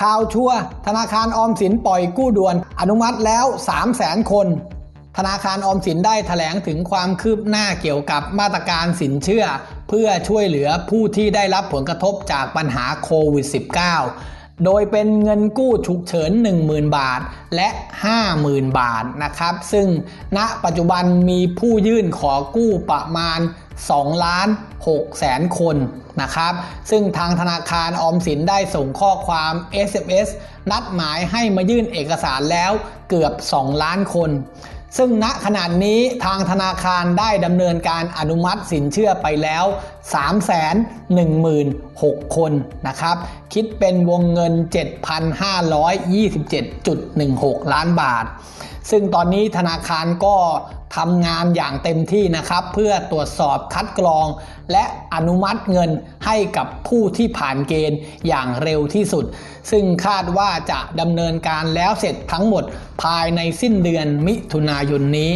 ข่าวชัวธนาคารออมสินปล่อยกู้ด่วน อนุมัติแล้ว 3 0 0แสนคน ธนาคารออมสินได้แถลงถึงความคืบหน้าเกี่ยวกับมาตรการสินเชื่อ เพื่อช่วยเหลือผู้ที่ได้รับผลกระทบจากปัญหาโควิด -19 โดยเป็นเงินกู้ฉุกเฉิน 10,000 บาท และ 50,000 บาทนะครับ ซึ่งณปัจจุบันมีผู้ยื่นขอกู้ประมาณ 2 ล้าน6แสนคนนะครับ ซึ่งทางธนาคารออมสินได้ส่งข้อความ SMS นัดหมายให้มายื่นเอกสารแล้วเกือบ 2 ล้านคน ซึ่งณขณะนี้ทางธนาคารได้ดำเนินการอนุมัติสินเชื่อไปแล้ว 316,000 คนนะครับ คิดเป็นวงเงิน 7,527.16 ล้านบาท ซึ่งตอนนี้ธนาคารก็ทำงานอย่างเต็มที่นะครับ เพื่อตรวจสอบคัดกรอง และอนุมัติเงินให้กับผู้ที่ผ่านเกณฑ์อย่างเร็วที่สุด ซึ่งคาดว่าจะดำเนินการแล้วเสร็จทั้งหมดภายในสิ้นเดือนมิถุนายนนี้